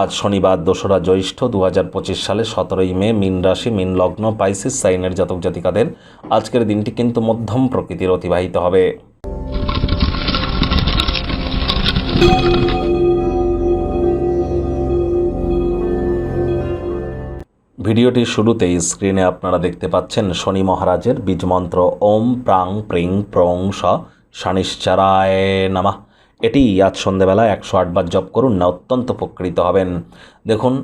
আজ শনিবার দোসরা জ্যৈষ্ঠ দু হাজার পঁচিশ সালে সতেরোই মে মিন রাশি, মিন লগ্ন, পাইসিস সাইনের জাতক জাতিকাদের আজকের দিনটি কিন্তু মধ্যম প্রকৃতির অতিবাহিত হবে। ভিডিওটির শুরুতেই স্ক্রিনে আপনারা দেখতে পাচ্ছেন শনি মহারাজের বীজমন্ত্র, ওম প্রাং প্রিং প্রং স নামা। এটি আজ সন্ধেবেলা একশো আটবার জপ করুন না অত্যন্ত উপকৃত হবেন। দেখুন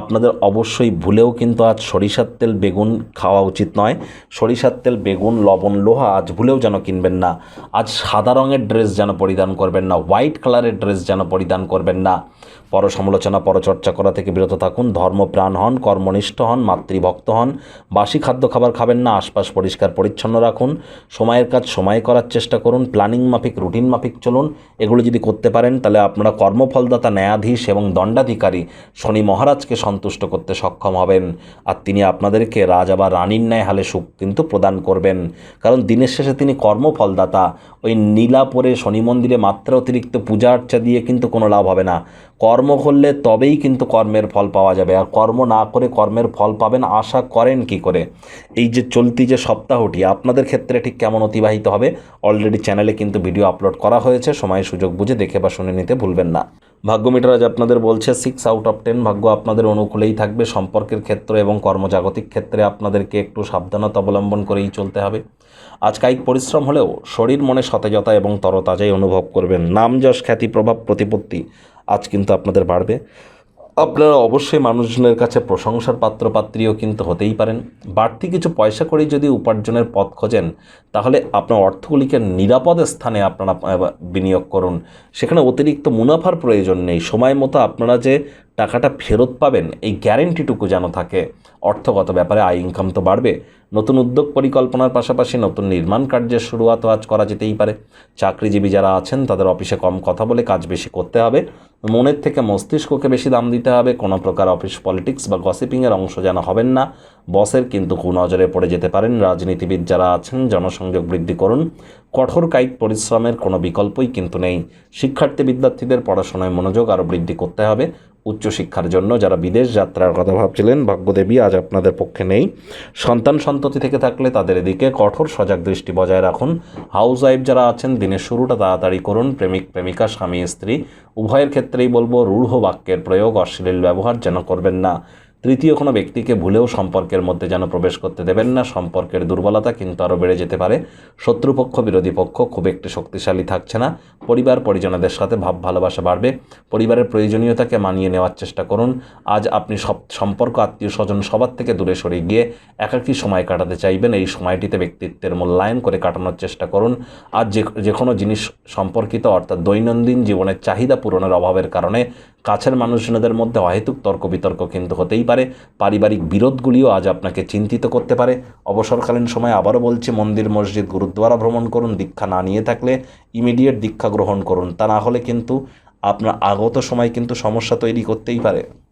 আপনাদের অবশ্যই ভুলেও কিন্তু আজ সরিষার তেল বেগুন খাওয়া উচিত নয়। সরিষার তেল বেগুন, লবণ, লোহা আজ ভুলেও যেন কিনবেন না। আজ সাদা রঙের ড্রেস যেন পরিধান করবেন না, হোয়াইট কালারের ড্রেস যেন পরিধান করবেন না। পর সমালোচনা পরচর্চা করা থেকে বিরত থাকুন, ধর্মপ্রাণ হন, কর্মনিষ্ঠ হন, মাতৃভক্ত হন। বাসি খাদ্য খাবার খাবেন না, আশপাশ পরিষ্কার, পরিচ্ছন্ন রাখুন। সময়ের কাজ সময়ে করার চেষ্টা করুন, প্ল্যানিং মাফিক, রুটিন মাফিক চলুন। এগুলো যদি করতে পারেন, তাহলে আপনারা কর্মফলদাতা, ন্যায়াধীশ এবং দণ্ডাধিকারী শনি মহারাজকে সন্তুষ্ট করতে সক্ষম হবেন। আর তিনি আপনাদেরকে রাজা বা রানীর ন্যায় হালে সুখ কিন্তু প্রদান করবেন। কারণ দিনের শেষে তিনি কর্মফলদাতা। ওই নীলাপরে শনি মন্দিরে মাত্রা অতিরিক্ত পূজা আর্চা দিয়ে কিন্তু কোনো লাভ হবে না। কর্ম করলে তবেই কিন্তু কর্মের ফল পাওয়া যাবে। আর কর্ম না করে কর্মের ফল পাবেন আশা করেন কি করে? এই যে চলতি যে সপ্তাহটি, আপনাদের ক্ষেত্রে ঠিক কেমন অতিবাহিত হবে? অলরেডি চ্যানেলে কিন্তু ভিডিও আপলোড করা হয়েছে। সময় সুযোগ বুঝে দেখে বা শুনে নিতে ভুলবেন না। ভাগ্য আজ আপনাদের বলছে সিক্স আউট অফ টেন ভাগ্য আপনাদের অনুকূলেই থাকবে সম্পর্কের ক্ষেত্র এবং কর্মজাগতিক ক্ষেত্রে আপনাদেরকে একটু সাবধানতা অবলম্বন করেই চলতে হবে। আজ কায়িক পরিশ্রম হলেও শরীর মনে সতেজতা এবং তরতাজাই অনুভব করবেন। নাম যশ খ্যাতি প্রভাব প্রতিপত্তি আজ কিন্তু আপনাদের বাড়বে। আপনারা অবশ্যই মানুষজনের কাছে প্রশংসার পাত্র পাত্রীও কিন্তু হতেই পারেন। বাড়তি কিছু পয়সা করেই যদি উপার্জনের পথ খোঁজেন, তাহলে আপনার অর্থগুলিকে নিরাপদ স্থানে আপনারা বিনিয়োগ করুন। সেখানে অতিরিক্ত মুনাফার প্রয়োজন নেই। সময় মতো আপনারা যে টাকাটা ফেরত পাবেন, এই গ্যারেন্টিটুকু যেন থাকে। অর্থগত ব্যাপারে আয় ইনকাম তো বাড়বে। নতুন উদ্যোগ পরিকল্পনার পাশাপাশি নতুন নির্মাণ কার্যের শুরুয়াতও আজ করা যেতেই পারে। চাকরিজীবী যারা আছেন, তাদের অফিসে কম কথা বলে কাজ বেশি করতে হবে। মনের থেকে মস্তিষ্ককে বেশি দাম দিতে হবে। কোনো প্রকার অফিস পলিটিক্স বা গসিপিংয়ের অংশ যেন হবেন না। বসের কিন্তু কুনজরে পড়ে যেতে পারেন। রাজনীতিবিদ যারা আছেন, জনসংযোগ বৃদ্ধি করুন। কঠোর কায়িক পরিশ্রমের কোনো বিকল্পই কিন্তু নেই। শিক্ষার্থী বিদ্যার্থীদের পড়াশোনায় মনোযোগ আরও বৃদ্ধি করতে হবে। উচ্চশিক্ষার জন্য যারা বিদেশ যাত্রার কথা ভাবছিলেন, ভাগ্যদেবী আজ আপনাদের পক্ষে নেই। সন্তান সন্ততি থেকে থাকলে তাদের এদিকে কঠোর সজাগ দৃষ্টি বজায় রাখুন। হাউস ওয়াইফ যারা আছেন, দিনের শুরুটা তাড়াতাড়ি করুন। প্রেমিক, প্রেমিকা, স্বামী, স্ত্রী, উভয়ের ক্ষেত্রেই বলব, রূঢ় বাক্যের প্রয়োগ অশ্লীল ব্যবহার যেন করবেন না। তৃতীয় কোনো ব্যক্তিকে ভুলেও সম্পর্কের মধ্যে যেন প্রবেশ করতে দেবেন না, সম্পর্কের দুর্বলতা কিন্তু আরও বেড়ে যেতে পারে। শত্রুপক্ষ, বিরোধী পক্ষ খুব একটি শক্তিশালী থাকছে না। পরিবার, পরিজনদের সাথে ভাব, ভালোবাসা বাড়বে। পরিবারের প্রয়োজনীয়তাকে মানিয়ে নেওয়ার চেষ্টা করুন। আজ আপনি সব, সম্পর্ক, আত্মীয় স্বজন সবার থেকে দূরে সরে গিয়ে একাকী সময় কাটাতে চাইবেন। এই সময়টিতে ব্যক্তিত্বের মূল্যায়ন করে কাটানোর চেষ্টা করুন। আজ যে যে কোনো জিনিস সম্পর্কিত, অর্থাৎ দৈনন্দিন জীবনের চাহিদা পূরণের অভাবের কারণে কাছের মানুষজনদের মধ্যে অহেতুক তর্ক বিতর্ক কিন্তু হতেই পারে, পারিবারিক বিরোধগুলিও আজ আপনাকে চিন্তিত করতে পারে। অবসরকালীন সময় আবারও বলছি, মন্দির, মসজিদ, গুরুদ্বারা ভ্রমণ করুন, দীক্ষা না নিয়ে থাকলে ইমিডিয়েট দীক্ষা গ্রহণ করুন। তা না হলে কিন্তু আপনার আগত সময় কিন্তু সমস্যা তৈরি করতেই পারে।